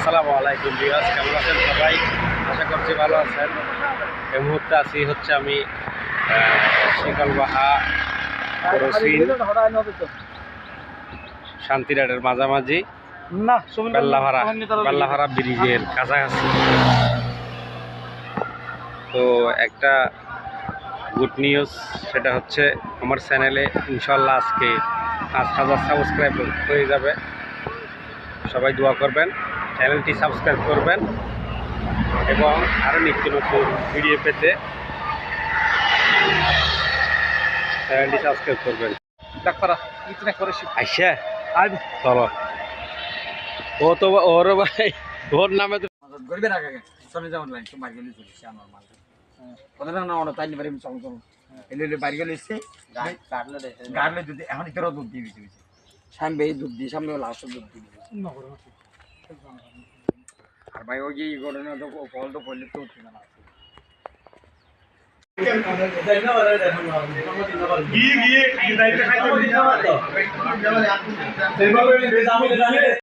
আসসালামু আলাইকুম বিয়াস কেমন আছেন সবাই? আশা করছি ভালো আছেন। এই মুহূর্তে আছি হচ্ছে আমি শিকলবাহা করসিন শান্তিরাটের মাঝামাঝি বেল্লাভাড়া ব্রিজের কাছাকাছি। তো একটা গুড নিউজ সেটা হচ্ছে আমার চ্যানেলে ইনশাল্লাহ আজকে পাঁচ হাজার সাবস্ক্রাইব হয়ে যাবে। সবাই দোয়া করবেন। চ্যানেলটি সাবস্ক্রাইব করবেন এবং আরও নিত্য নতুন ভিডিও পেতে চ্যানেলটি সাবস্ক্রাইব করবেন। আজ চলো। ও তো ওর ভাই ওর নামে তো গরিবে রাখা চলে যাওয়ার লাইন তো গেলে চলেছে আমার মাল। কথা না ওটা তাই নিবারে চল চল। এলে এলে বাড়ি গেলে এসছে। গাড়লে দুধ এখন ইতরও দুধ দিয়ে দিতে সামনে দুধ দিয়ে সামনে লাস্ট দুধ দিয়ে দিবে আর ভাই ওই যে এই ঘটনা তো ফল তো করলে তো উঠবে না। গিয়ে গিয়ে দায়িত্ব খাইতে